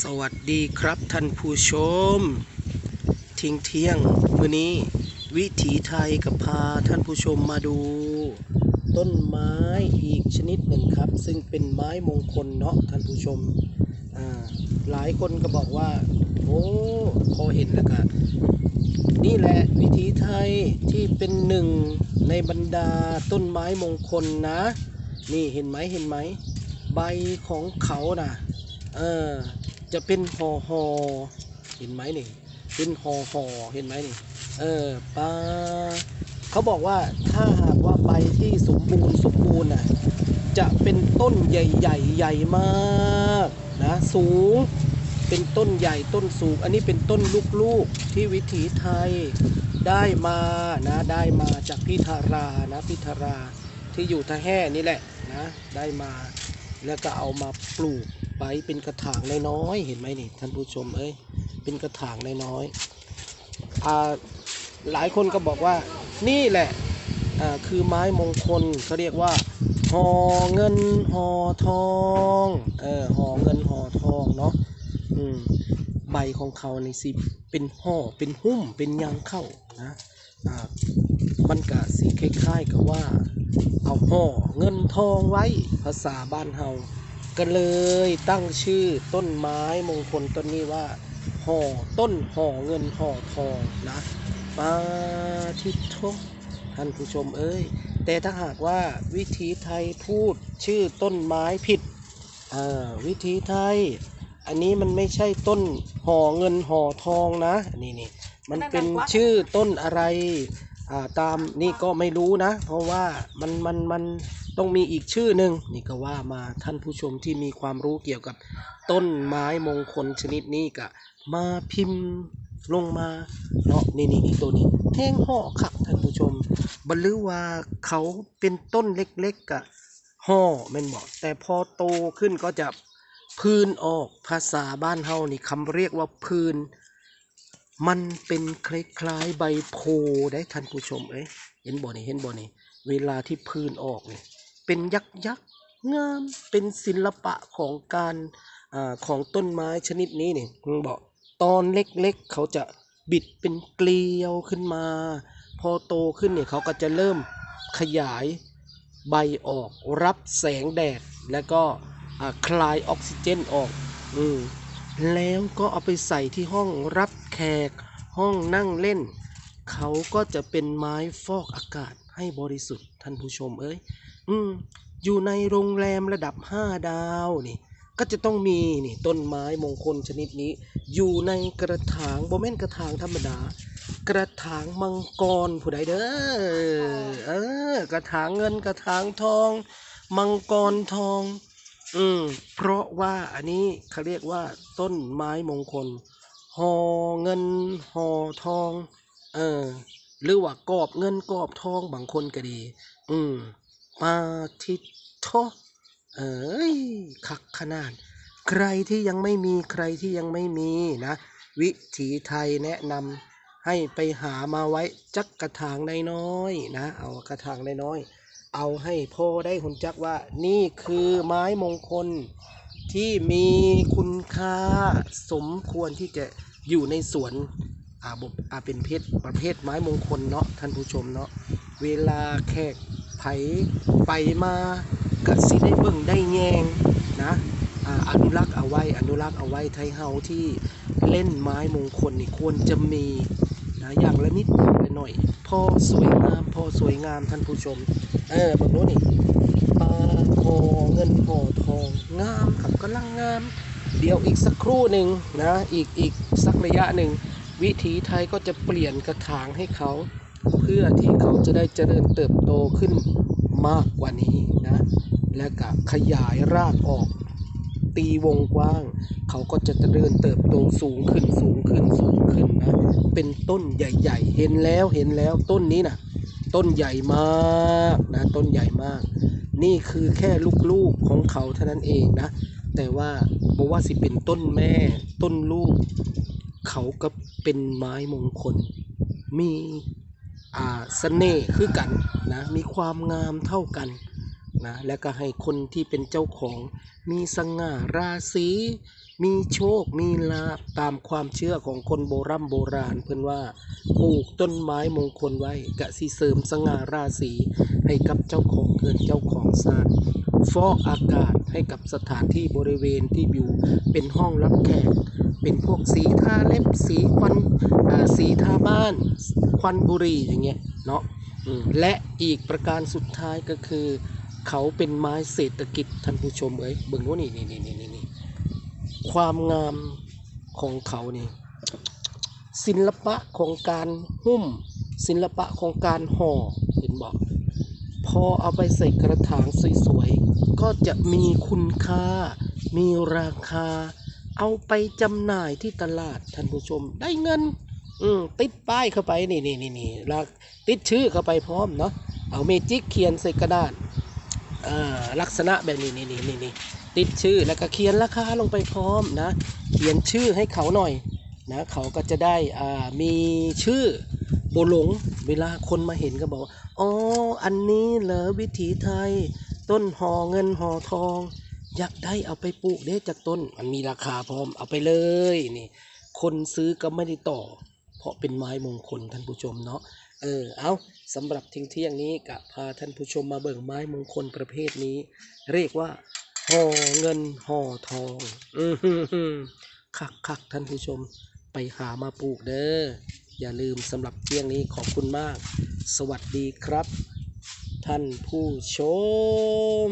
สวัสดีครับท่านผู้ชม ทิ้งเที่ยงมื้อนี้ วิถีไทยกับพาท่านผู้ชมมาดู ต้นไม้อีกชนิดหนึ่งครับ ซึ่งเป็นไม้มงคลเนาะท่านผู้ชม หลายคนก็บอกว่า โอ้พอเห็นแล้วก็นี่แหละวิถีไทยที่เป็นหนึ่งในบรรดาต้นไม้มงคลนะ นี่เห็นไหมเห็นไหม ใบของเขาน่ะ เออ จะเป็นห่อหอเห็นไหมนี่ เป็นห่อหอเห็นไหมนี่ เออปลาเขาบอกว่าถ้าหากว่าใบที่สมบูรณ์สมบูรณ์น่ะ จะเป็นต้นใหญ่ๆใหญ่มากนะสูง เป็นต้นใหญ่ต้นสูง อันนี้เป็นต้นลูกๆที่วิถีไทยได้มานะได้มาจากพิธารานะพิธาราที่อยู่ท่าแห่นี่แหละนะได้มา แล้วก็เอามาปลูกไว้เป็นกระถางน้อยๆเห็นไหมนี่ท่านผู้ชมเอ้ยเป็นกระถางน้อยๆอ่าหลายคนก็บอกว่านี่แหละอ่าคือไม้มงคลเขาเรียกว่าห่อเงินห่อทองเออห่อเงินห่อทองเนาะอืมใบของเขาในสิเป็นห่อเป็นหุ้มเป็นยางเข้านะอ่ามันก็สีคล้ายๆกับว่า เอาห่อเงินทองไว้ภาษาบ้านเฮาก็เลยตั้งชื่อต้นไม้มงคลต้นนี้ว่าห่อต้นห่อเงินห่อทองนะปาทิโทท่านผู้ชมเอ้ย แต่ถ้าหากว่าวิถีไทยพูดชื่อต้นไม้ผิดอ่าวิถีไทย อันนี้มันไม่ใช่ต้นห่อเงินห่อทองนะนี่นี่มันเป็นชื่อต้นอะไรอ่า ตามนี่ก็ไม่รู้นะ เพราะว่ามันมันมันต้องมีอีกชื่อหนึ่งนี่ก็ว่ามาท่านผู้ชมที่มีความรู้เกี่ยวกับต้นไม้มงคลชนิดนี้ก็มาพิมพ์ลงมาเนาะนี่นี่นี่ตัวนี้แห้งห่อคักท่านผู้ชมบรรลือว่าเขาเป็นต้นเล็กๆกะห่อแม่นบอกแต่พอโตขึ้นก็จะพื้นออกภาษาบ้านเฮานี่คำเรียกว่าพื้น มันเป็นคล้ายๆใบโพได้ท่านผู้ชมเอ้ยเห็นบ่นี่เห็นบ่นี่เวลาที่พื้นออกนี่เป็นยักษ์ยักษ์งามเป็นศิลปะของการอาของต้นไม้ชนิดนี้นี่มึงบอกตอนเล็กๆเขาจะบิดเป็นเกลียวขึ้นมา พอโตขึ้นเนี่ยเขาก็จะเริ่มขยายใบออกรับแสงแดด แล้วก็อ่าคลายออกซิเจนออก อืม แล้วก็เอาไปใส่ที่ห้องรับแขก ห้องนั่งเล่น เขาก็จะเป็นไม้ฟอกอากาศให้บริสุทธิ์ท่านผู้ชมเอ้ยอืมอยู่ในโรงแรมระดับ5ดาวนี่ ก็จะต้องมีนี่ต้นไม้มงคลชนิดนี้ อยู่ในกระถางโบแม่นกระถางธรรมดา กระถางมังกรผู้ใดเด้อเออกระถางเงินกระถางทอง มังกรทอง อืม เพราะว่าอันนี้เขาเรียกว่าต้นไม้มงคลหอเงินหอทอง เออ หรือว่ากอบเงินกอบทองบางคนก็ดี อืมปาทิโทเอ้ยคักขนาด ใครที่ยังไม่มีใครที่ยังไม่มีนะ วิถีไทยแนะนำให้ไปหามาไว้จักกระถางน้อยๆนะ เอากระถางน้อยๆ เอาให้พ่อได้หุนจักว่า นี่คือไม้มงคลที่มีคุณค่าสมควรที่จะอยู่ในสวนอาบอาเป็นเพชรประเภทไม้มงคลเนาะท่านผู้ชมเนาะเวลาแขกไผไปมาก็สิได้เบิ่งได้แยงนะอาอนุรักษ์เอาไว้อนุรักษ์เอาไว้ไทยเฮาที่เล่นไม้มงคลนี่ควรจะมีนะอย่างละนิด น่อย พอสวยงาม พอสวยงามท่านผู้ชม เออแบบโน้นนี่ปลาหอเงินห่อทองงามครับกำลังงาม เดี๋ยวอีกสักครู่หนึ่งนะอีกอีกสักระยะหนึ่งวิถีไทยก็จะเปลี่ยนกระถางให้เขา เพื่อที่เขาจะได้เจริญเติบโตขึ้นมากกว่านี้นะ และก็ขยายรากออก ตีวงกว้าง เขาก็จะเจริญเติบโตสูงขึ้นสูงขึ้นสูงขึ้นนะ เป็นต้นใหญ่ ๆ เห็นแล้วเห็นแล้วต้นนี้นะต้นใหญ่มากนะต้นใหญ่มาก นี่คือแค่ลูกๆของเขาเท่านั้นเองนะ แต่ว่าบอกว่าสิเป็นต้นแม่ต้นลูก เขาก็เป็นไม้มงคล มีอ่าเสน่ห์คือกันนะมีความงามเท่ากัน นะแล้วก็ให้คนที่เป็นเจ้าของ มีสง่าราศีมีโชค มีลาตามความเชื่อของคนโบรโบราณ เพื่อนว่าปลูกต้นไม้มงคลไว้กะสิเสริมสง่าราศีให้กับเจ้าของเกินเจ้าของสร้างฟอกอากาศให้กับสถานที่บริเวณที่อยู่เป็นห้องรับแขก เป็นพวกสีทาเล็บสีควันสีทาบ้าน ควันบุรีอย่างเงี้ยเนาะและอีกประการสุดท้ายก็คือ เขาเป็นไม้เศรษฐกิจท่านผู้ชมเอ้ยเบิ่งว่านี่นี่นี่นี่นี่ความงามของเขานี่ศิลปะของการหุ้ม ศิลปะของการห่อเห็นบอกพอเอาไปใส่กระถางสวยๆ ก็จะมีคุณค่า มีราคา เอาไปจำหน่ายที่ตลาดท่านผู้ชมได้เงิน อืมติดป้ายเข้าไปนี่นี่นี่นี่ติดชื่อเข้าไปพร้อมเนาะเอาเมจิกเขียนใส่กระดาษ ลักษณะแบบนี้นี่นี่นี่นี่ติดชื่อแล้วก็เขียนราคาลงไปพร้อมนะ เขียนชื่อให้เขาหน่อยนะเขาก็จะได้มีชื่อโบหลงเวลาคนมาเห็นก็บอกว่าอ๋ออันนี้เหรอวิถีไทย ต้นหอเงินหอทอง อยากได้เอาไปปลูกเด้จากต้นมันมีราคาพร้อมเอาไปเลยนี่คนซื้อก็ไม่ได้ต่อ เพราะเป็นไม้มงคลท่านผู้ชมเนาะ เออเอาสำหรับทิ้งเที่ยงนี้กะพาท่านผู้ชมมาเบิ่งไม้มงคลประเภทนี้ เรียกว่าห่อเงินห่อทองอืคักคักท่านผู้ชมไปหามาปลูกเด้ออย่าลืมสำหรับเที่ยงนี้ขอบคุณมาก สวัสดีครับ ท่านผู้ชม